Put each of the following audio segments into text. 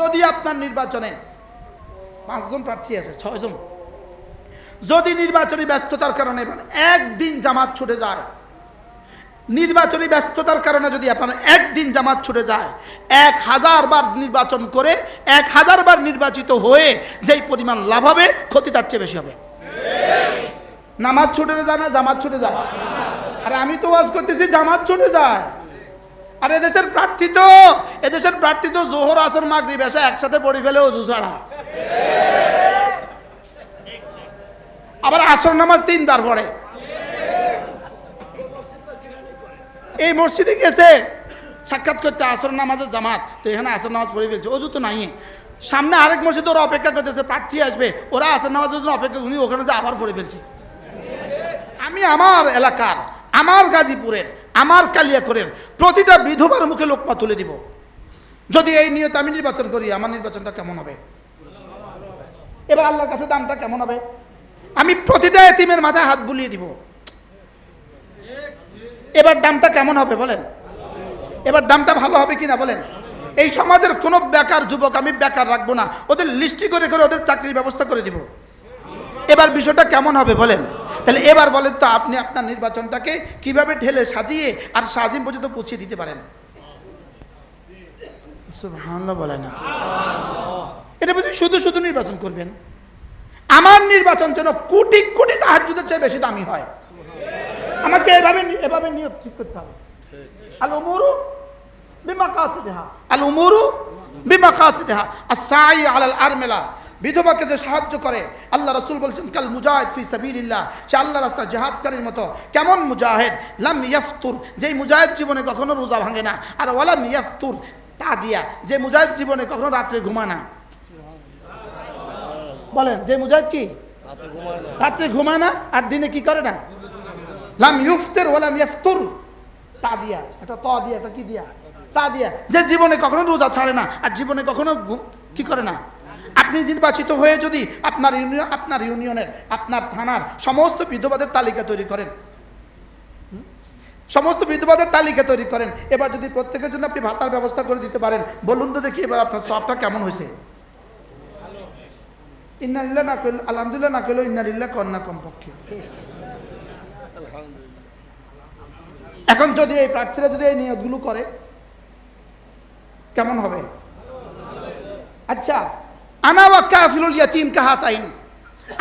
যদি আপনার নির্বাচনে পাঁচজন প্রার্থী আছে, ছয়জন। যদি নির্বাচনী ব্যস্ততার কারণে একদিন জামাত ছুটে যায়, নির্বাচনী ব্যস্ততার কারণে যদি আপনার একদিন জামাত ছুটে যায়, এক হাজার বার নির্বাচন করে, এক হাজার বার নির্বাচিত হয়ে যেই পরিমাণ লাভ হবে, ক্ষতি তার চেয়ে বেশি হবে। নামাজ ছুটে যায় না, জামাত ছুটে যায়। আরে আমি তো ওয়াজ করতেছি, জামাত ছুটে যায়। আর এদেশের প্রার্থী তো, এদেশের প্রার্থী তো জোহর, আসর, মাগরিব, এসে একসাথে পড়ে ফেলে অজু ছাড়া। আবার আসর নামাজ তিনবার পড়ে। এই মসজিদে গেছে, সাক্ষাৎ করতে আসর নামাজের জামাত, তো এখানে আসর নামাজ পড়ে ফেলছে, অজু তো নাই সামনে আরেক মসজিদ ওরা অপেক্ষা করতেছে, প্রার্থী আসবে, ওরা আসর নামাজের জন্য অপেক্ষা, উনি ওখানে যে আবার পড়ে ফেলছে। আমি আমার এলাকার, আমার গাজীপুরের আমার কালিয়াকরের প্রতিটা বিধবার মুখে লোকমা তুলে দিব। যদি এই নিয়ত আমি নির্বাচন করি, আমার নির্বাচনটা কেমন হবে? এবার আল্লাহর কাছে দামটা কেমন হবে? আমি প্রতিটা এতিমের মাথায় হাত বুলিয়ে দিব। এবার দামটা কেমন হবে বলেন? এবার দামটা ভালো হবে কিনা বলেন? এই সমাজের কোনো বেকার যুবক আমি বেকার রাখব না। ওদের লিস্টি করে করে ওদের চাকরির ব্যবস্থা করে দিব। এবার বিষয়টা কেমন হবে বলেন? তাহলে এবার বলেন তো আপনি আপনার নির্বাচনটাকে কীভাবে ঢেলে সাজিয়ে আর সাজিম পর্যন্ত পৌঁছে দিতে পারেন? বলে না। এটা বুঝি শুধু শুধু নির্বাচন করবেন? আমার নির্বাচন যেন কোটি কোটি তাহাজুদের চেয়ে বেশি দামি হয়। আমাকে এভাবে এভাবে নিয়োগ ঠিক করতে হবে। আল উমুরু বিমা কাসিদিহা আল উমুরু বিমা কাসিদিহা আসাই আলাল আরমেলা। বিধবাকে যে সাহায্য করে, আল্লাহ রসুল বলছেন, কাল মুজাহিদ ফি সাবিলিল্লাহ। সে আল্লাহ রাস্তা জেহাদকারীর মতো, কেমন মুজাহিদ? লাম ইয়াফতুর। যেই মুজাহিদ জীবনে কখনো রোজা ভাঙে না। আর ওয়ালাম ইয়াফতুর। তা দিয়া, যে মুজাহিদ জীবনে কখনো রাত্রে ঘুমায় বলেন, যে মুজাহিদ কি? রাত্রে ঘুমায় না, আর দিনে কি করে না? লাম ইউফতের, ওয়ালাম ইয়াফতুর। তা দিয়া, এটা ত দিয়া, এটা কি দিয়া? তা দিয়া, যে জীবনে কখনো রোজা ছাড়ে না, আর জীবনে কখনো কি করে না? আপনি নির্বাচিত হয়ে যদি আপনার ইউনিয়ন আপনার ইউনিয়নের আপনার থানার সমস্ত বিধবাদের তালিকা তৈরি করেন। সমস্ত বিধবাদের তালিকা তৈরি করেন। এবার যদি প্রত্যেকের জন্য আপনি ভাতার ব্যবস্থা করে দিতে পারেন, বলুন তো দেখি এবার আপনার সবটা কেমন হয়েছে। ইন্নালিল্লাহ না করলে আলহামদুলিল্লাহ না করলেও ইন্নালিল্লাহ কন্যা কমপক্ষে। এখন যদি এই প্রার্থীরা যদি এই নিয়োগগুলো করে, কেমন হবে? আচ্ছা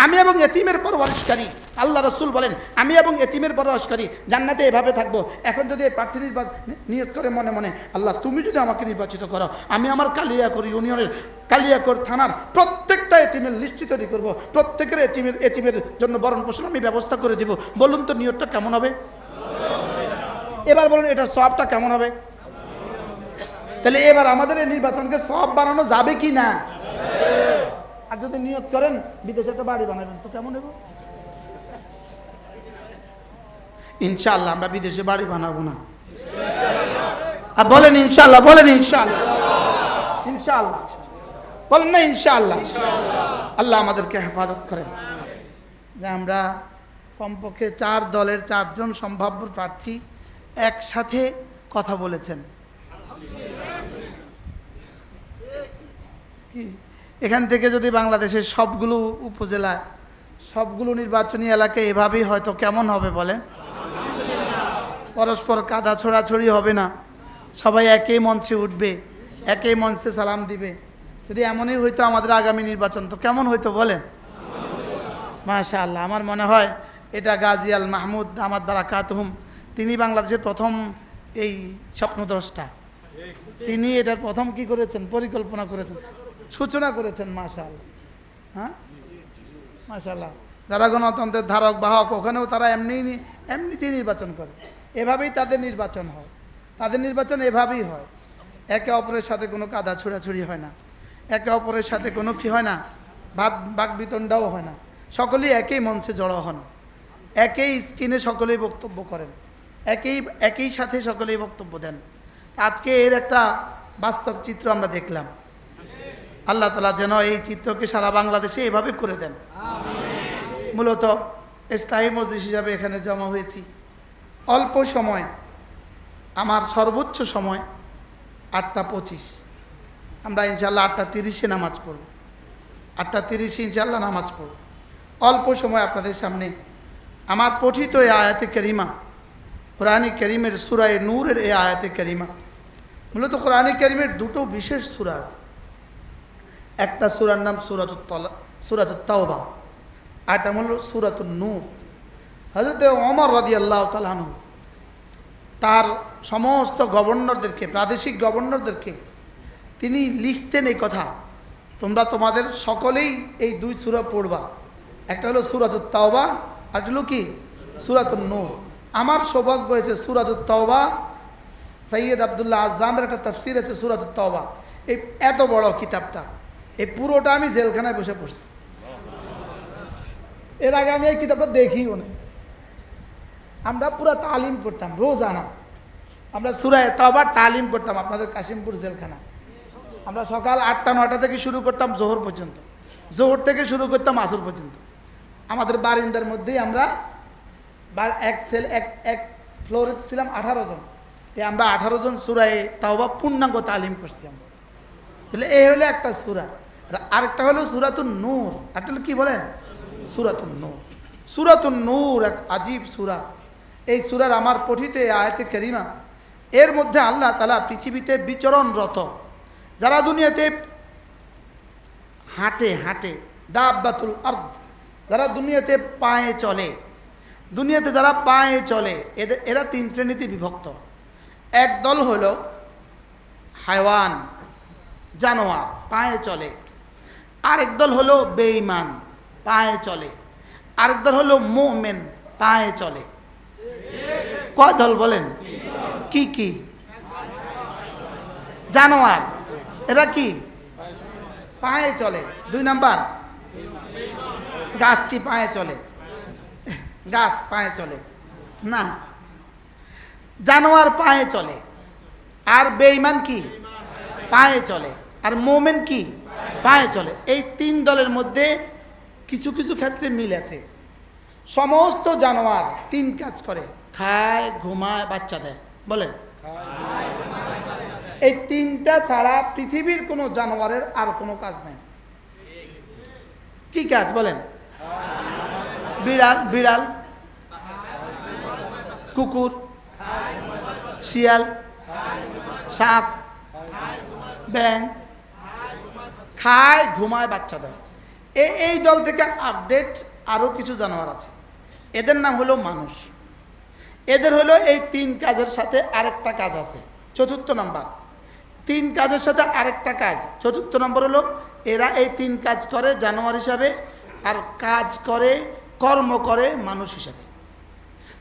আমি এবং এতিমের পরবরিশকারী, আল্লাহ রসুল বলেন, আমি এবং এতিমের পরবরিশকারী জান্নাতে এভাবে থাকব। এখন যদি এই প্রার্থী নির্বাচন নিয়োগ করে মনে মনে, আল্লাহ তুমি যদি আমাকে নির্বাচিত করো, আমি আমার কালিয়াকর ইউনিয়নের কালিয়াকর থানার প্রত্যেকটা এতিমের লিস্টি তৈরি করব। প্রত্যেকের এতিমের এতিমের জন্য বরণ পোষণ আমি ব্যবস্থা করে দিব। বলুন তো নিয়োগটা কেমন হবে? এবার বলুন এটার সবটা কেমন হবে? তাহলে এবার আমাদের এই নির্বাচনকে সব বানানো যাবে কি না? আর যদি নিয়োগ করেন বিদেশে একটা বাড়ি বানাবেন তো কেমন হবে ইনশাল্লাহ আমরা বিদেশে বাড়ি বানাবো না। আর বলেন ইনশাল্লাহ বলেন ইনশাল্লাহ ইনশাল্লাহ বলেন না ইনশাল্লাহ আল্লাহ আমাদেরকে হেফাজত করেন। যে আমরা কমপক্ষে চার দলের চারজন সম্ভাব্য প্রার্থী একসাথে কথা বলেছেন। কি? এখান থেকে যদি বাংলাদেশের সবগুলো উপজেলা, সবগুলো নির্বাচনী এলাকায় এভাবেই হয়তো কেমন হবে বলে পরস্পর কাদা ছোড়াছড়ি হবে না। সবাই একই মঞ্চে উঠবে একই মঞ্চে সালাম দিবে। যদি এমনই হইতো আমাদের আগামী নির্বাচন, তো কেমন হইতো বলেন? মাশা আল্লাহ আমার মনে হয় এটা গাজী আল মাহমুদ আহমদ বারাকাতহুম, তিনি বাংলাদেশের প্রথম এই স্বপ্নদ্রষ্টা। তিনি এটার প্রথম কি করেছেন? পরিকল্পনা করেছেন। সূচনা করেছেন মাশা আল্লাহ হ্যাঁ? মাশাল্লাহ। যারা গণতন্ত্রের ধারক, বাহক, ওখানেও তারা এমনি এমনিতেই নির্বাচন করে। এভাবেই তাদের নির্বাচন হয়। তাদের নির্বাচন এভাবেই হয়। একে অপরের সাথে কোনো কাদা ছোড়াছুড়ি হয় না। একে অপরের সাথে কোনো কি হয় না? বাদ বাক বিতণ্ডাও হয় না। সকলেই একই মঞ্চে জড়ো হন। একই স্ক্রিনে সকলেই বক্তব্য করেন। একই একই সাথে সকলেই বক্তব্য দেন। আজকে এর একটা বাস্তব চিত্র আমরা দেখলাম। আল্লাহ তালা যেন এই চিত্রকে সারা বাংলাদেশে এভাবে করে দেন। মূলত স্থায়ী মসজিদ হিসাবে এখানে জমা হয়েছি। অল্প সময় আমার সর্বোচ্চ সময় আটটা পঁচিশ। আমরা ইনশাল্লাহ আটটা তিরিশে নামাজ পড়ব। আটটা তিরিশে ইনশাল্লাহ নামাজ পড়ব। অল্প সময় আপনাদের সামনে আমার পঠিত এই আয়াতে করিমা কোরআনী করিমের সুরায় নূরের এই আয়াতে করিমা। মূলত কোরআনী করিমের দুটো বিশেষ সুরা আছে। একটা সুরার নাম সুরাতুত্তলা সুরাতুত্তাওবা আরটা হলো সুরাতুন নূর। হজরত অমর রদি আল্লাহ তালানু তার সমস্ত গভর্নরদেরকে, প্রাদেশিক গভর্নরদেরকে, তিনি লিখতেন এই কথা, তোমরা তোমাদের সকলেই এই দুই সুরা পড়বা। একটা হলো সুরাতুত তাওবা আর হলো কি? সুরাতুন নূর। আমার সৌভাগ্য হয়েছে সুরাতুত তাওবা, সৈয়দ আবদুল্লাহ আজমের একটা তফসির আছে সুরাতুত তাওবা। এই এত বড় কিতাবটা। এই পুরোটা আমি জেলখানায় বসে পড়ছি। এর আগে আমি এই কিতাবটা দেখিও না আমরা পুরো তালিম করতাম রোজানা আমরা সুরায় তবার তালিম করতাম আপনাদের কাশিমপুর জেলখানা। আমরা সকাল আটটা নটা থেকে শুরু করতাম, জোহর পর্যন্ত। জোহর থেকে শুরু করতাম, আসর পর্যন্ত। আমাদের বারিন্দার মধ্যেই আমরা এক সেল এক এক ফ্লোরে ছিলাম আঠারো জন। এই আমরা আঠারো জন সুরায় তাও বা পূর্ণাঙ্গ তালিম করছি আমরা। তাহলে এই হলো একটা সুরা। আরেকটা হলো সুরাতুন নূর। একটা হলো কি বলেন? সুরাতুন নূর। সুরাতুন নূর এক আজীব সুরা। এই সুরার আমার পঠিত এই আয়তে করিমা। এর মধ্যে আল্লাহ তালা পৃথিবীতে বিচরণরত। যারা দুনিয়াতে হাঁটে হাঁটে, দাব্বাতুল আর্দ। যারা দুনিয়াতে পায়ে চলে। দুনিয়াতে যারা পায়ে চলে এদের এরা তিন শ্রেণীতে বিভক্ত। এক দল হলো হায়ওয়ান জানোয়ার, পায়ে চলে। আরেক দল হলো বেঈমান, পায়ে চলে। আরেক দল হলো মোমেন, পায়ে চলে। কয় দল বলেন? কি কি? জানোয়ার। এরা কি? পায়ে চলে। দুই নাম্বার? গাছ কি পায়ে চলে? গাছ পায়ে চলে। না। জানোয়ার পায়ে চলে। আর বেঈমান কি? পায়ে চলে। আর মোমেন কি? পায়ে চলে। এই তিন দলের মধ্যে কিছু কিছু ক্ষেত্রে মিল আছে। সমস্ত জানোয়ার তিন কাজ করে। খায়, ঘুমায়, বাচ্চা দেয়। বলেন। এই তিনটা ছাড়া পৃথিবীর কোনো জানোয়ারের আর কোনো কাজ নেই। কি কাজ? বলেন। বিড়াল বিড়াল। কুকুর। শিয়াল। সাপ। ব্যাং খায়, ঘুমায়, বাচ্চা দেয়। এ- এই দল থেকে আপডেট আরও কিছু জানোয়ার আছে। এদের নাম হলো মানুষ। এদের হলো এই তিন কাজের সাথে আরেকটা কাজ আছে, চতুর্থ নাম্বার। তিন কাজের সাথে আরেকটা কাজ, চতুর্থ নম্বর হলো এরা এই তিন কাজ করে জানোয়ার হিসাবে আর কাজ করে, কর্ম করে মানুষ হিসাবে।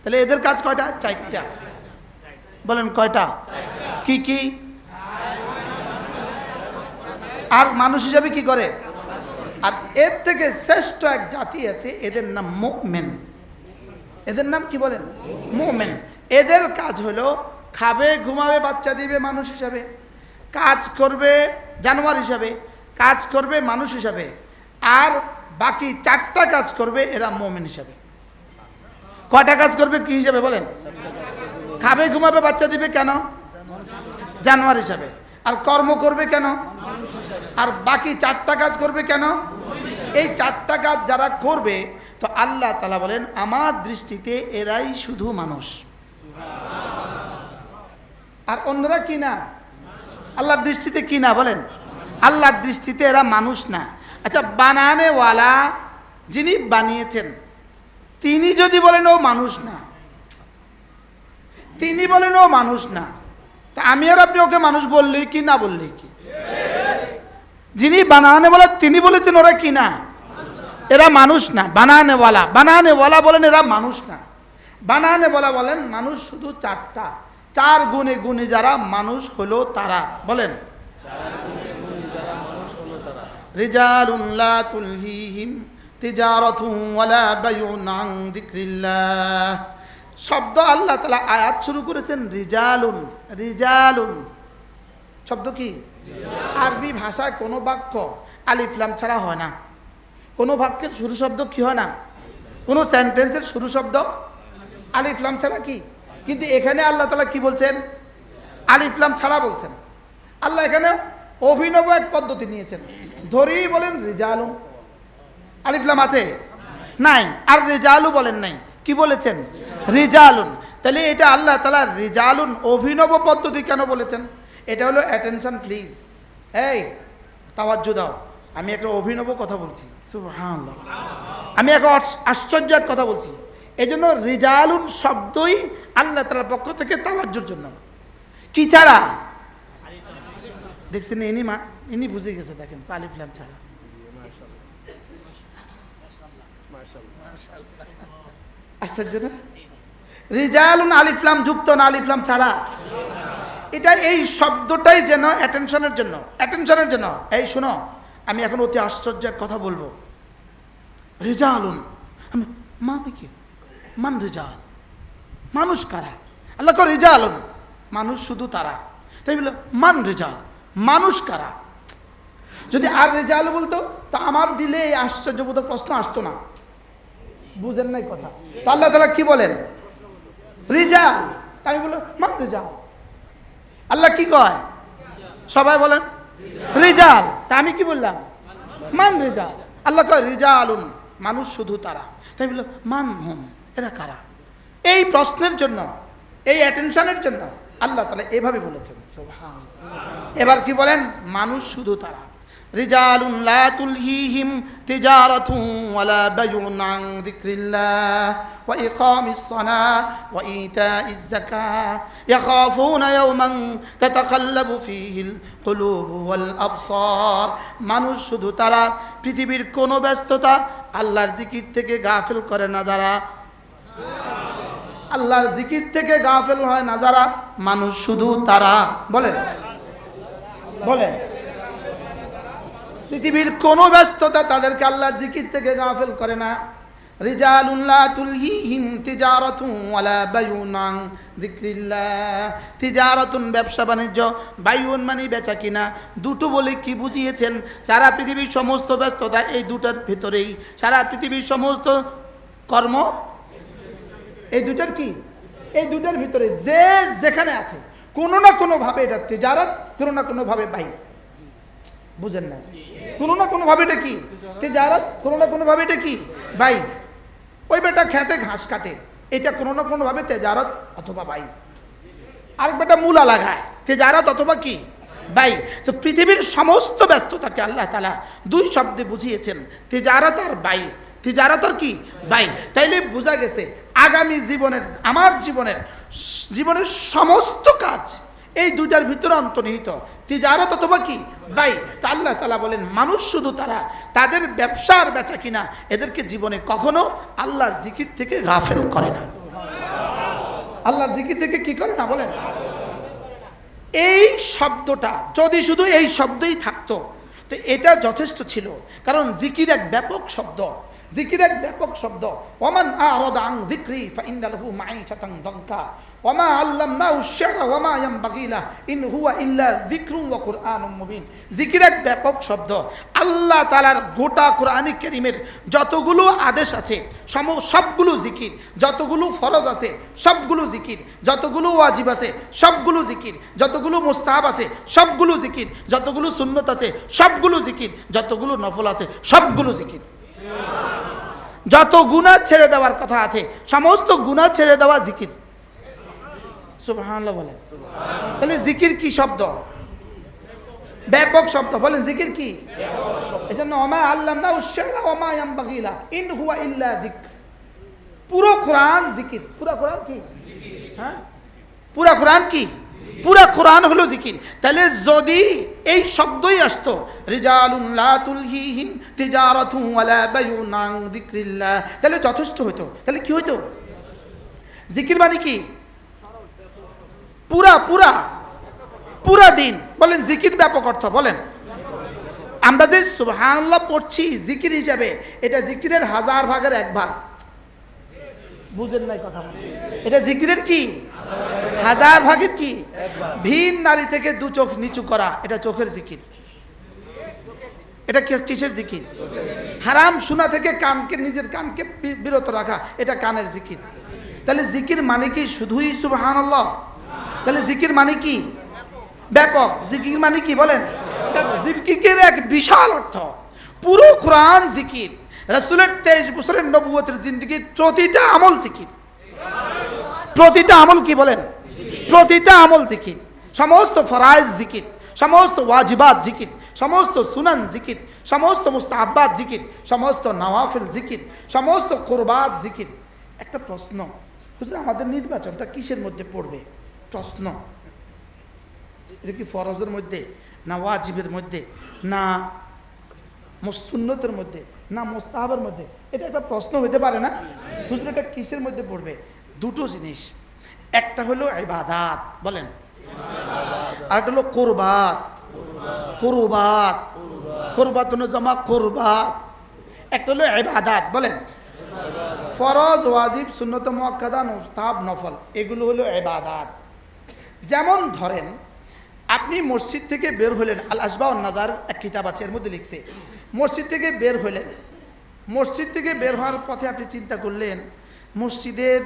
তাহলে এদের কাজ কয়টা? চারটা। বলেন কয়টা? কি কি? আর মানুষ হিসাবে কি করে? আর এর থেকে শ্রেষ্ঠ এক জাতি আছে, এদের নাম মোমেন। এদের নাম কি বলেন? মোমেন। এদের কাজ হলো খাবে, ঘুমাবে, বাচ্চা দিবে মানুষ হিসাবে। কাজ করবে জানোয়ার হিসাবে, কাজ করবে মানুষ হিসাবে। আর বাকি চারটা কাজ করবে এরা মোমেন হিসাবে। কটা কাজ করবে কি হিসাবে বলেন? খাবে, ঘুমাবে, বাচ্চা দিবে কেন? জানোয়ার হিসাবে। আর কর্ম করবে কেন? আর বাকি চারটা কাজ করবে কেন? এই চারটা কাজ যারা করবে, তো আল্লাহ তালা বলেন, আমার দৃষ্টিতে এরাই শুধু মানুষ। আর অন্যরা কি না? আল্লাহর দৃষ্টিতে কি না বলেন? আল্লাহর দৃষ্টিতে এরা মানুষ না। আচ্ছা বানানেওয়ালা যিনি বানিয়েছেন, তিনি যদি বলেন, ও মানুষ না। তিনি বলেন, ও মানুষ না। তা আমি আর আপনি ওকে মানুষ বললেই কি, না বললেই কি? যিনি বানানে বলা তিনি বলেছেন ওরা কি না? এরা মানুষ না, বানানেওয়ালা। বানানেওয়ালা বলেন এরা মানুষ না। বানানে বলা বলেন মানুষ শুধু চারটা। চার গুণে গুণে যারা মানুষ হলো তারা। বলেন। রিজালুন লা তুলহিহিম তিজারাতুন ওয়ালা বাইউন আন যিকরিল্লাহ। শব্দ আল্লাহ তাআলা আয়াত শুরু করেছেন রিজালুন রিজালুন। শব্দ কি? আরবি ভাষায় কোনো বাক্য আলিফলাম ছাড়া হয় না। কোনো বাক্যের শুরু শব্দ কি হয় না? কোনো সেন্টেন্সের শুরু শব্দ আলিফলাম ছাড়া কি? কিন্তু এখানে আল্লাহ তালা কি বলছেন? আলিফলাম ছাড়া বলছেন। আল্লাহ এখানে অভিনব এক পদ্ধতি নিয়েছেন। ধরেই বলেন রিজালুন আলিফলাম আছে? নাই। আর রেজালু বলেন নাই। কি বলেছেন? রিজালুন। তাহলে এটা আল্লাহ তালা রিজালুন অভিনব পদ্ধতি কেন বলেছেন? এটা হলো অ্যাটেনশন প্লিজ এই, তাওয়াজ্জু দাও। আমি একটা অভিনব কথা বলছি। আমি একটা আশ্চর্য এক কথা বলছি। এই জন্য রিজালুন শব্দই আল্লাহ তালার পক্ষ থেকে তাওয়াজ্জুর জন্য। কি ছাড়া? দেখছেন ইনি মা ইনি বুঝে গেছে, দেখেন আলিফলাম ছাড়া। আশ্চর্য না? রিজালুন আলিফলাম যুক্ত না আলিফলাম ছাড়া? এটা এই শব্দটাই যেন অ্যাটেনশনের জন্য অ্যাটেনশনের জন্য। এই শোনো, আমি এখন অতি আশ্চর্য কথা বলব। রিজালুন, আমি মানে কি? মান রিজাল। মানুষ কারা? আল্লাহ কো আলুন মানুষ শুধু তারা। তাই বলল মান রিজাল। মানুষ কারা? যদি আর রেজাল বলতো, তা আমার দিলে এই আশ্চর্যবোধক প্রশ্ন আসতো না। বুঝেন নাই কথা। তো আল্লাহ তালা কি বলেন? রিজাল। তাই বলল মান রিজাল। আল্লাহ কি কয়? সবাই বলেন, রিজাল। তা আমি কি বললাম? মান রিজাল। আল্লাহ কয় রিজাল মানুষ শুধু তারা। তাই বলল, মান হুম, এরা কারা? এই প্রশ্নের জন্য, এই অ্যাটেনশনের জন্য আল্লাহ তালা এভাবে বলেছেন। এবার কি বলেন? মানুষ শুধু তারা। তুলহিহিম তিজারাতুন ওয়ালা বাইউন আন যিকরিল্লাহ ওয়া ইকামিস সালাহ ওয়া ইতাইজ যাকাহ ইয়াখাফুনা ইয়াওমান তাতাকাল্লাবু ফীহিল কুলুবু ওয়াল আবসার। মানুষ শুধু তারা পৃথিবীর কোনো ব্যস্ততা আল্লাহর জিকির থেকে গাফিল করে না যারা। আল্লাহর জিকির থেকে গাফেল হয় না যারা। মানুষ শুধু তারা। বলে বলেন। পৃথিবীর কোনো ব্যস্ততা তাদেরকে আল্লাহর জিকির থেকে গাফেল করে না। রিজালুল্লাহ তুলহিহিম তিজারাতুন ওয়ালা বায়ুন যিকরিল্লাহ, তিজারাতুন ব্যবসা বাণিজ্য, বায়ুন মানে বেচা কিনা। দুটো বলে কি বুঝিয়েছেন? সারা পৃথিবীর সমস্ত ব্যস্ততা এই দুটার ভিতরেই। সারা পৃথিবীর সমস্ত কর্ম এই দুটার কি? এই দুটার ভিতরে যে যেখানে আছে, কোনো না কোনোভাবে এটা তেজারত, কোনো না কোনোভাবে বাই বুঝেন না। কোনো না কোনোভাবে এটা কি? তেজারত কোনো না কোনোভাবে এটা কি? বাই ওই বেটা খেতে ঘাস কাটে। এটা কোনো না কোনোভাবে তেজারত অথবা বাই আরেক বেটা মূলা লাগায়। তেজারত অথবা কি? বাই তো পৃথিবীর সমস্ত ব্যস্ততাকে আল্লাহ তালা দুই শব্দে বুঝিয়েছেন, তেজারত আর বাই তিজারত আর কি? বাই তাইলে বোঝা গেছে, আগামী জীবনের, আমার জীবনের জীবনের সমস্ত কাজ এই দুইটার ভিতরে অন্তর্নিহিত। তিজারত অথবা কি? বাই। তা আল্লাহ তালা বলেন, মানুষ শুধু তারা, তাদের ব্যবসার বেচা কিনা, এদেরকে জীবনে কখনো আল্লাহর জিকির থেকে গাফেল করে না। আল্লাহর জিকির থেকে কি করে না বলেন? এই শব্দটা, যদি শুধু এই শব্দই থাকতো, তো এটা যথেষ্ট ছিল। কারণ জিকির এক ব্যাপক শব্দ। জিকির এক ব্যাপক শব্দ। ওমান আরাদা আন যিকরি ফাইন্না লাহু মাঈশাতান দানকা ওমা আল্লামনাহু আশ-শি'রা ওমা ইয়ানবাগি লাহ ইন হুয়া ইল্লা মুবিন। জিকির এক ব্যাপক শব্দ। আল্লাহ তাআলার গোটা কোরআনিক কারীমের যতগুলো আদেশ আছে, সম সবগুলো জিকির যতগুলো ফরজ আছে, সবগুলো জিকির যতগুলো ওয়াজিব আছে, সবগুলো জিকির যতগুলো মুস্তাহাব আছে, সবগুলো জিকির যতগুলো সুন্নত আছে, সবগুলো জিকির যতগুলো নফল আছে, সবগুলো জিকির যত গুণা ছেড়ে দেওয়ার কথা আছে, সমস্ত গুণা ছেড়ে দেওয়া জিকির বলেন। তাহলে জিকির কি শব্দ? ব্যাপক শব্দ বলেন জিকির কি? এজন্য ওমা আল্লাম না উশারা ইয়ামবাগিলা ইন হুয়া ইল্লা পুরো কোরআন জিকির। পুরো কোরআন কি? হ্যাঁ? পুরা কোরআন কি? পুরা কোরআন হলো জিকির। তাহলে যদি এই শব্দই আসতো রিজালুন লা তুলহিহিম তিজারাতুন ওয়ালা বাইউন আন যিকরিল্লাহ তাহলে যথেষ্ট হতো তাহলে কি হতো জিকির মানে কি? পুরা পুরা পুরা দিন। বলেন, জিকির ব্যাপক অর্থ, বলেন। আমরা যে সুবহানাল্লাহ পড়ছি জিকির হিসাবে, এটা জিকিরের হাজার ভাগের এক ভাগ। বুঝেন নাই কথা এটা জিকিরের কি? হাজার ভাগের কি? ভিন নারী থেকে দু চোখ নিচু করা, এটা চোখের জিকির। এটা কিসের জিকির? হারাম শোনা থেকে কানকে, নিজের কানকে বিরত রাখা, এটা কানের জিকির। তাহলে জিকির মানে কি? শুধুই সুবহানাল্লাহ? তাহলে জিকির মানে কি? ব্যাপক। জিকির মানে কি বলেন? জিকিরের এক বিশাল অর্থ। পুরো কোরআন জিকির। রাসূলের তেইশ বছরের নবুয়তের জিন্দগির প্রতিটা আমল জিকির। প্রতিটা আমল কি বলেন? প্রতিটা আমল জিকির। সমস্ত ফরাইজ জিকির, সমস্ত ওয়াজিবাত জিকির, সমস্ত সুনান জিকির, সমস্ত মুস্তাহাব্বাত জিকির, সমস্ত নওয়াফিল জিকির, সমস্ত কোরবাত জিকির। একটা প্রশ্ন বুঝলে আমাদের নির্বাচনটা কিসের মধ্যে পড়বে? প্রশ্ন। এটা কি ফরজের মধ্যে? না ওয়াজিবের মধ্যে? না মুসুন্নতের মধ্যে? না মোস্তাহাবের মধ্যে? এটা একটা প্রশ্ন হতে পারে না? বুঝলে এটা কিসের মধ্যে পড়বে? দুটো জিনিস। একটা হলো ইবাদাত, বলেন। আর একটা হলো কোরবাত। কোরবাত। কোরবাত জমা কোরবাত। একটা হলো ইবাদাত, বলেন। ফরজ, ওয়াজিব, সুন্নত মুস্তাহাব, নফল। এগুলো হলো ইবাদাত। যেমন ধরেন, আপনি মসজিদ থেকে বের হলেন আল আসবা নাজার এক কিতাব আছে, এর মধ্যে লিখছে, মসজিদ থেকে বের হলেন মসজিদ থেকে বের হওয়ার পথে আপনি চিন্তা করলেন, মসজিদের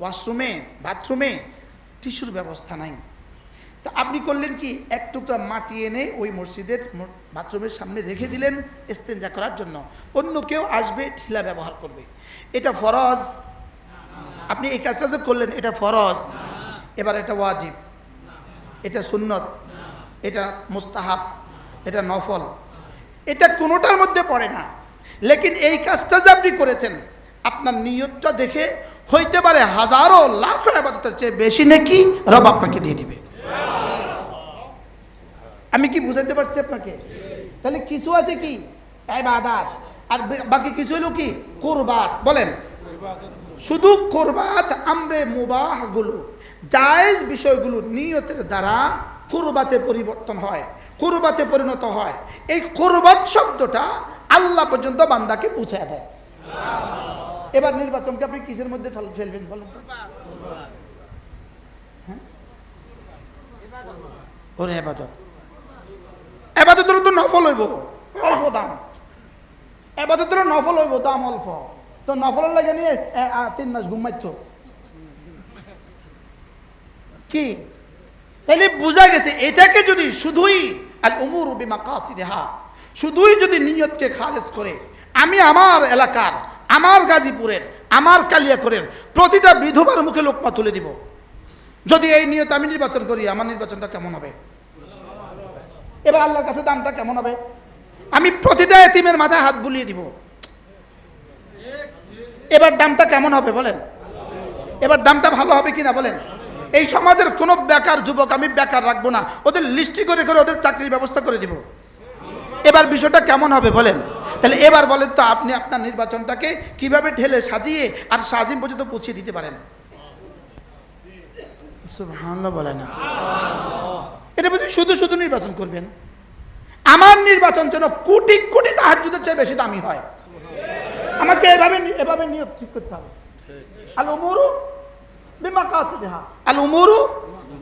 ওয়াশরুমে, বাথরুমে টিস্যুর ব্যবস্থা নাই। তা আপনি করলেন কি, এক টুকরা মাটি এনে ওই মসজিদের বাথরুমের সামনে রেখে দিলেন ইস্তেঞ্জা করার জন্য। অন্য কেউ আসবে ঠিলা ব্যবহার করবে। এটা ফরজ? আপনি এই কাজটা যে করলেন, এটা ফরজ? এবার এটা ওয়াজিব। এটা সুন্নত। এটা মুস্তাহাব। এটা নফল। এটা কোনোটার মধ্যে পড়ে না। লেকিন এই কাজটা যে আপনি করেছেন, আপনার নিয়তটা দেখে হইতে পারে হাজারো লাখো আবাদতের চেয়ে বেশি নাকি রব আপনাকে দিয়ে দিবে। আমি কি বুঝাতে পারছি আপনাকে? তাহলে কিছু আছে কি? ইবাদত। আর বাকি কিছু হলো কি? কুরবাত। বলেন। শুধু কোরবাত, আমরে মুবাহগুলো। জায়েজ বিষয়গুলো নিয়তের দ্বারা কুরবাতে পরিবর্তন হয়, কুরবাতে পরিণত হয়। এই কুরবাত শব্দটা আল্লাহ পর্যন্ত বান্দাকে পৌঁছে দেয়। এবার নির্বাচনকে আপনি কিসের মধ্যে ফেল- ফেলবেন বলুন তো? হ্যাঁ? ওরে এবাদত। এবাদতের তো নফল হইব, অল্প দাম। এবাদতের নফল হইব, দাম অল্প। তো নফলের লাগে নিয়ে তিন মাস ঘুমাইত কি? তাইলে বোঝা গেছে এটাকে যদি শুধুই আল উমুর বিমা কাসিদেহা শুধুই যদি নিয়তকে খালেজ করে, আমি আমার এলাকার, আমার গাজীপুরের, আমার কালিয়াকরের প্রতিটা বিধবার মুখে লোকমা তুলে দিব। যদি এই নিয়ত আমি নির্বাচন করি, আমার নির্বাচনটা কেমন হবে? এবার আল্লাহর কাছে দামটা কেমন হবে? আমি প্রতিটা এতিমের মাথায় হাত বুলিয়ে দিব। এবার দামটা কেমন হবে বলেন? এবার দামটা ভালো হবে কিনা বলেন? এই সমাজের কোনো বেকার যুবক আমি বেকার রাখব না। ওদের লিস্টি করে করে ওদের চাকরির ব্যবস্থা করে দিব। এবার বিষয়টা কেমন হবে বলেন? তাহলে এবার বলেন তো আপনি আপনার নির্বাচনটাকে কীভাবে ঢেলে সাজিয়ে আর সাজিম পর্যন্ত পৌঁছে দিতে পারেন? এটা বুঝি শুধু শুধু নির্বাচন করবেন? আমার নির্বাচন যেন কোটি কোটি তাহাজুদের চেয়ে বেশি দামি হয়। আমাকে এভাবে এভাবে নিয়োগ করতে হবে। উমুরু বিমাকাসিদিহা। আল উমুরু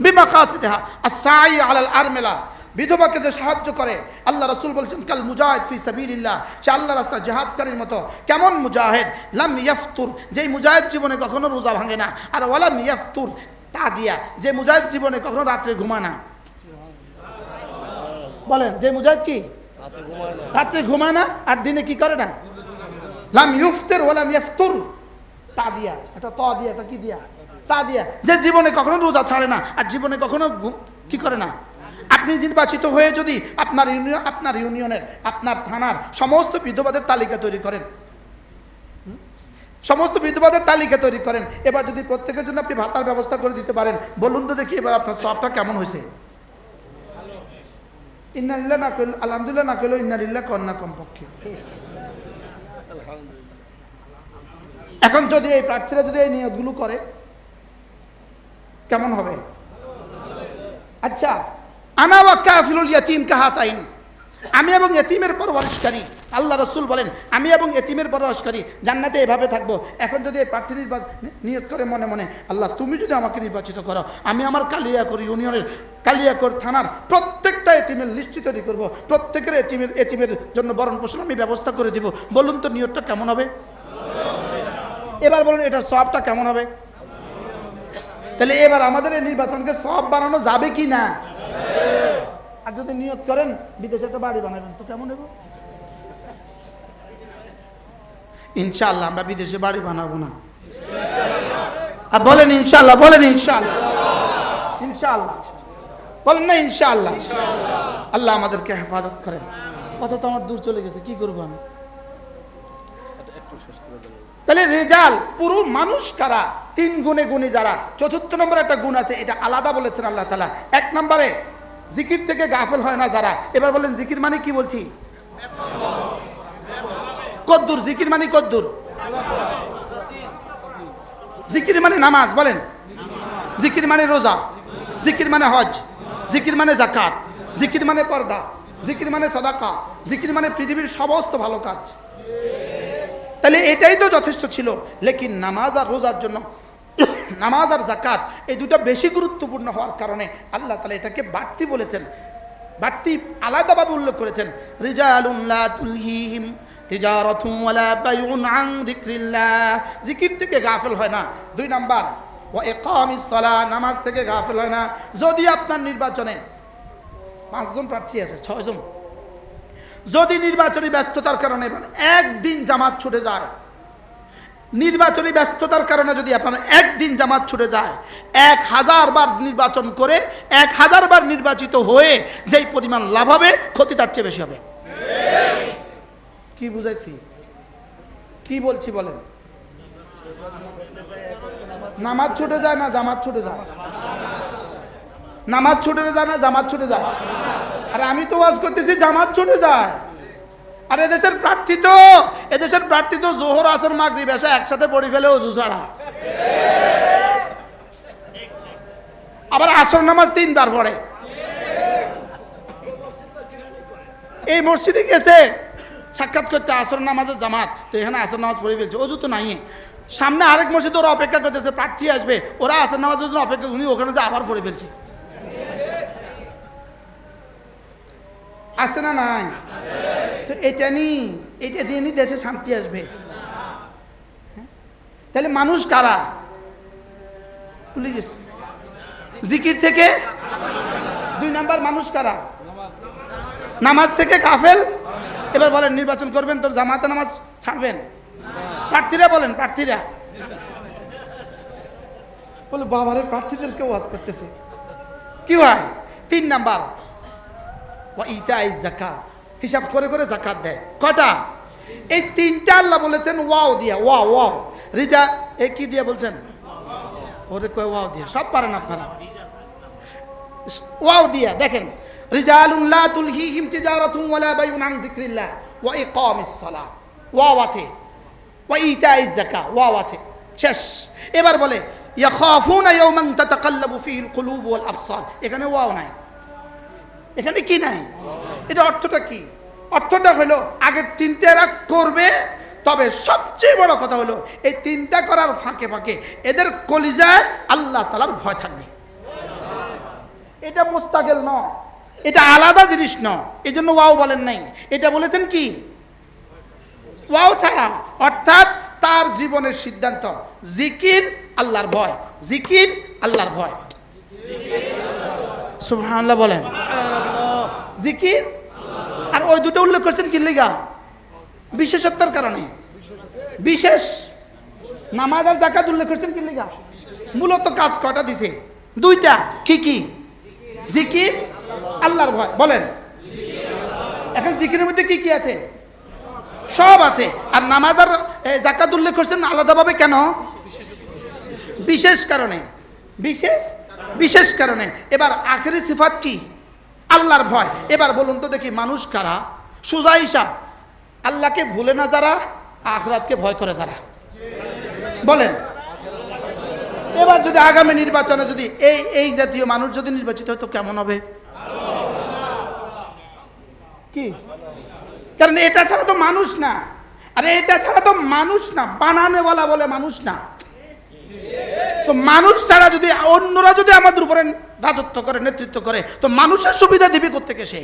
বিমাকাসিদিহা। আস-সাই আলাল আরমিলা। বিধবাকে যে সাহায্য করে, আল্লাহ রাসূল বলছেন, কাল মুজাহিদ ফি সাবিলিল্লাহ। সে আল্লাহ রাস্তা জিহাদকারীর মতো, কেমন মুজাহিদ? লাম ইয়াফতুর। যেই মুজাহিদ জীবনে কখনো রোজা ভাঙে না। আর ওয়ালাম ইয়াফতুর তা দিয়া, যে মুজাহিদ জীবনে কখনো রাত্রে ঘুমায় না। বলেন, যে মুজাহিদ কি? রাত্রে ঘুমায় না, আর দিনে কি করে না? লাম ইউফতের ওলাম ইফতুর তা দিয়া, এটা ত দিয়া, এটা কি দিয়া? তা দিয়া। যে জীবনে কখনো রোজা ছাড়ে না, আর জীবনে কখনো কি করে না? আপনি নির্বাচিত হয়ে যদি আপনার ইউনিয়ন, আপনার ইউনিয়নের, আপনার থানার সমস্ত বিধবাদের তালিকা তৈরি করেন। সমস্ত বিধবাদের তালিকা তৈরি করেন। এবার যদি প্রত্যেকের জন্য আপনি ভাতার ব্যবস্থা করে দিতে পারেন, বলুন তো দেখি এবার আপনার সবটা কেমন হয়েছে। ইন্নালিল্লাহ না করলে আলহামদুলিল্লাহ না করলেও ইন্নালিল্লাহ কন্যা কমপক্ষে। এখন যদি এই প্রার্থীরা যদি এই নিয়োগগুলো করে কেমন হবে? আচ্ছা আনা ওয়া কাফিলুল ইয়াতিম কাহাতাইন। আমি এবং এতিমের পরবরিশকারী, আল্লাহ রসুল বলেন, আমি এবং এতিমের পরবরিশকারী জান্নাতে এভাবে থাকব। এখন যদি এই প্রার্থী নিয়োগ করে মনে মনে, আল্লাহ তুমি যদি আমাকে নির্বাচিত করো, আমি আমার কালিয়াকর ইউনিয়নের কালিয়াকর থানার প্রত্যেকটা এতিমের লিস্ট তৈরি করব। প্রত্যেকের এতিমের এতিমের জন্য বরণ পোষণ আমি ব্যবস্থা করে দিব। বলুন তো নিয়োগটা কেমন হবে? এবার বলুন, এটার সবটা কেমন হবে? তাহলে এবার আমাদের এই নির্বাচনকে সব বানানো যাবে কি না? আর যদি নিয়ত করেন, বিদেশে একটা বাড়ি বানাবেন, তো কেমন হবে ইনশাআল্লাহ, আমরা বিদেশে বাড়ি বানাবো না। আর বলেন ইনশাআল্লাহ বলেন ইনশাআল্লাহ। ইনশাআল্লাহ। বলেন না ইনশাআল্লাহ। আল্লাহ আমাদেরকে হেফাজত করেন। কথা তো আমার দূর চলে গেছে, কি করব আমি? তাহলে রেজাল পুরো মানুষ কারা? তিন গুণে গুণী যারা। চতুর্থ নম্বর একটা গুণ আছে এটা আলাদা বলেছেন আল্লাহ তালা এক নম্বরে জিকির থেকে গাফেল হয় না যারা। এবার বলেন জিকির মানে কি বলছি? কদ্দুর জিকির মানে কদ্দুর। জিকির মানে নামাজ বলেন। জিকির মানে রোজা। জিকির মানে হজ। জিকির মানে জাকাত জিকির মানে পর্দা। জিকির মানে সদাকা। জিকির মানে পৃথিবীর সমস্ত ভালো কাজ। তাহলে এটাই তো যথেষ্ট ছিল। লেকিন নামাজ আর রোজার জন্য, নামাজ আর জাকাত এই দুটো বেশি গুরুত্বপূর্ণ হওয়ার কারণে আল্লাহ তালা এটাকে বাড়তি বলেছেন। বাড়তি আলাদাভাবে উল্লেখ করেছেন। জিকির থেকে গাফেল হয় না। দুই নাম্বার, ওয়া ইকামিস সালাহ, নামাজ থেকে গাফেল হয় না। যদি আপনার নির্বাচনে পাঁচজন প্রার্থী আছে, ছয়জন যদি নির্বাচনী ব্যস্ততার কারণে একদিন জামাত ছুটে যায়, নির্বাচনী ব্যস্ততার কারণে যদি আপনার একদিন জামাত ছুটে যায়, এক হাজার বার নির্বাচন করে, এক হাজার বার নির্বাচিত হয়ে যেই পরিমাণ লাভ হবে, ক্ষতি তার চেয়ে বেশি হবে। কি বুঝাইছি? কি বলছি বলেন? নামাজ ছুটে যায় না জামাত ছুটে যায়? নামাজ ছুটে যায় না জামাত ছুটে যায়? আর আমি তো ওয়াজ করতেছি জামাত ছুটে যায়। আর এদেশের প্রার্থী তো, এদেশের প্রার্থী তো জোহর, আসর, মাগরিব এসে একসাথে পড়ি ফেলে অজু ছাড়া। আবার আসর নামাজ তিনবার পড়ে। এই মসজিদে গেছে, সাক্ষাৎ করতে আসর নামাজের জামাত, তো এখানে আসর নামাজ পড়ে ফেলছে, অজু তো নাই সামনে আরেক মসজিদ ওরা অপেক্ষা করতেছে, প্রার্থী আসবে, ওরা আসর নামাজের জন্য অপেক্ষা, উনি ওখানে যে আবার পড়ে ফেলছে। আছে না নাই? তো এটা নি, এটা দিয়ে নি দেশে শান্তি আসবে। হ্যাঁ? তাহলে মানুষ কারা? জিকির থেকে? দুই নাম্বার মানুষ কারা? নামাজ থেকে কাফেল? এবার বলেন, নির্বাচন করবেন তোর জামাতে নামাজ ছাড়বেন? প্রার্থীরা বলেন, প্রার্থীরা। বলে, বাবারে, প্রার্থীদেরকে ওয়াজ করতেছে। কি হয়? তিন নাম্বার। ওয়া ইতাই জাকাত হিসাব করে করে জাকাত দেয়। কটা এই তিনটা আল্লাহ বলেছেন, ওয়াও দিয়া ওয়া ওয়াও। রিজা, এ কি দিয়া বলছেন? ওরে কয় ওয়াও দিয়া, সব পারেন আপনারা। ওয়াও দিয়া, দেখেন। রিজালুল্লাহ তুলহিহিম তিজারাতুম ওয়ালা বাইউন আন যিকরিল্লাহ ওয়া ইকামিস সালাহ ওয়াও আছে। ওয়া ইতাইজ যাকাত, ওয়াও আছে। এবার বলে, ইয়াখাফুনা ইয়াওমান তাতাকাল্লাবু ফিহিল কুলুব ওয়াল আবসার। এখানে ওয়াও নাই। এখানে কি নাই? এটা অর্থটা কি? অর্থটা হলো, আগে তিনটে এরা করবে, তবে সবচেয়ে বড় কথা হলো, এই তিনটা করার ফাঁকে ফাঁকে এদের কলিজায় আল্লাহ তালার ভয় থাকবে। এটা মোস্তাকেল ন এটা আলাদা জিনিস ন এই জন্য ওয়াও বলেন নাই। এটা বলেছেন কি? ওয়াও ছাড়া, অর্থাৎ তার জীবনের সিদ্ধান্ত, জিকির আল্লাহর ভয়, জিকির আল্লাহর ভয়। সুবহানাল্লাহ বলেন। জিকির আর ওই দুটো উল্লেখ করছেন কি লিগা? বিশেষত্বের কারণে। বিশেষ নামাজ আর জাকাত উল্লেখ করছেন কি লিগা? মূলত কাজ কটা দিছে? দুইটা। কি কি? জিকির, আল্লাহর ভয়। বলেন। এখন জিকিরের মধ্যে কি কি আছে? সব আছে। আর নামাজ আর জাকাত উল্লেখ করছেন আলাদাভাবে কেন? বিশেষ কারণে। বিশেষ? বিশেষ কারণে। এবার আখেরি সিফাত কি? আল্লাহর ভয়। এবার বলুন তো দেখি মানুষ কারা? সোজা হিসাব। আল্লাহকে ভুলে না যারা, আখরাতকে ভয় করে যারা। বলেন। এবার যদি আগামী নির্বাচনে যদি এই এই জাতীয় মানুষ যদি নির্বাচিত হয়, তো কেমন হবে? কি? কারণ এটা ছাড়া তো মানুষ না। আরে এটা ছাড়া তো মানুষ না। বানানেওয়ালা বলে মানুষ না। তো মানুষ ছাড়া যদি অন্যরা যদি আমাদের উপরে রাজত্ব করে, নেতৃত্ব করে, তো মানুষের সুবিধা দিবে কোথেকে সে?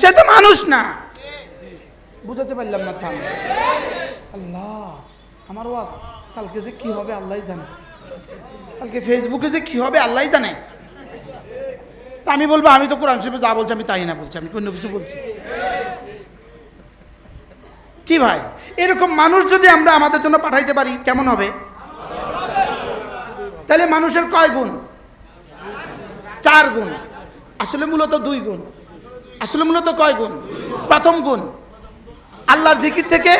সে তো মানুষ না। বুঝাতে পারলাম না, থাম। আল্লাহ, আমার ওয়াজ, কালকে যে কি হবে আল্লাহ জানে। কালকে ফেসবুকে যে কি হবে আল্লাহ জানে। তা আমি বলব, আমি তো কোরআন শরীফে যা বলছি আমি তাই না বলছি, আমি অন্য কিছু বলছি। কি ভাই? এরকম মানুষ যদি আমরা আমাদের জন্য পাঠাইতে পারি, কেমন হবে? তাহলে মানুষের কয় গুণ? চার গুণ। আসলে মূলত দুই গুণ। আসলে মূলত কয় গুণ? প্রথম গুণ, আল্লাহর জিকির থেকে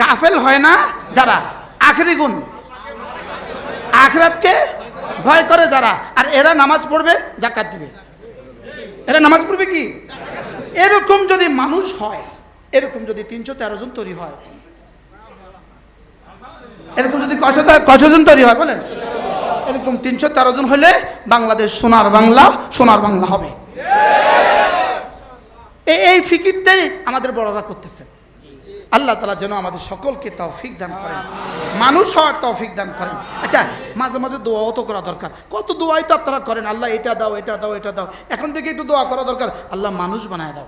গাফেল হয় না যারা? আখরি গুণ। আখরাতকে ভয় করে যারা? আর এরা নামাজ পড়বে জাকাত দিবে। এরা নামাজ পড়বে কি? এরকম যদি মানুষ হয়, এরকম যদি তিনশো তেরো জন তৈরি হয় এরকম যদি কশো জন তৈরি হয় বলেন? এরকম তিনশো তেরো জন হলে বাংলাদেশ সোনার বাংলা সোনার বাংলা হবে। এই- ফিকিরটাই আমাদের বড়রা করতেছে। আল্লাহ তালা যেন আমাদের সকলকে তৌফিক দান করেন। মানুষ হওয়ার তৌফিক দান করেন। আচ্ছা মাঝে মাঝে দোয়াও তো করা দরকার। কত দোয়াই তো আপনারা করেন, আল্লাহ এটা দাও এটা দাও এটা দাও। এখন থেকে একটু দোয়া করা দরকার। আল্লাহ মানুষ বানায় দাও।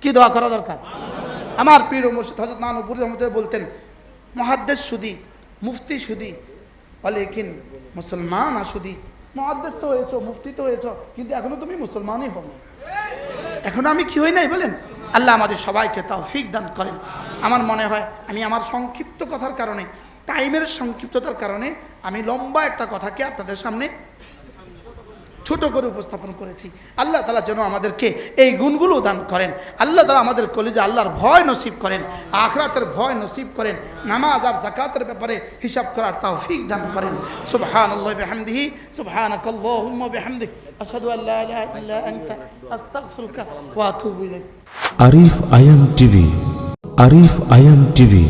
কি দোয়া করা দরকার? আমার পীর মুর্শিদ হজরত নানুপুর রহমতে বলতেন মহাদ্দেশ সুদি, মুফতি সুদি। অলেকিন মুসলমান আসুদি মহাদ্দেশ তো হয়েছ, মুফতি তো হয়েছ, কিন্তু এখনও তুমি মুসলমানই হও এখন আমি কি হই নাই বলেন? আল্লাহ আমাদের সবাইকে তৌফিক দান করেন। আমার মনে হয় আমি আমার সংক্ষিপ্ত কথার কারণে, টাইমের সংক্ষিপ্ততার কারণে আমি লম্বা একটা কথাকে আপনাদের সামনে ছোট করে উপস্থাপন করেছি। আল্লাহ তালা যেন আমাদেরকে এই গুণগুলো দান করেন। আল্লাহ তালা আমাদের কলেজে আল্লাহর ভয় নসিব করেন, আখরাতের ভয় নসিব করেন, নামাজ আর জাকাতের ব্যাপারে হিসাব করার তৌফিক দান করেন। সুবহান ইলাইক। আরিফ আয়াম টিভি, আরিফ আয়াম টিভি,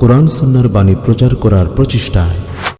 কোরআন সন্ন্যার বাণী প্রচার করার প্রচেষ্টায়।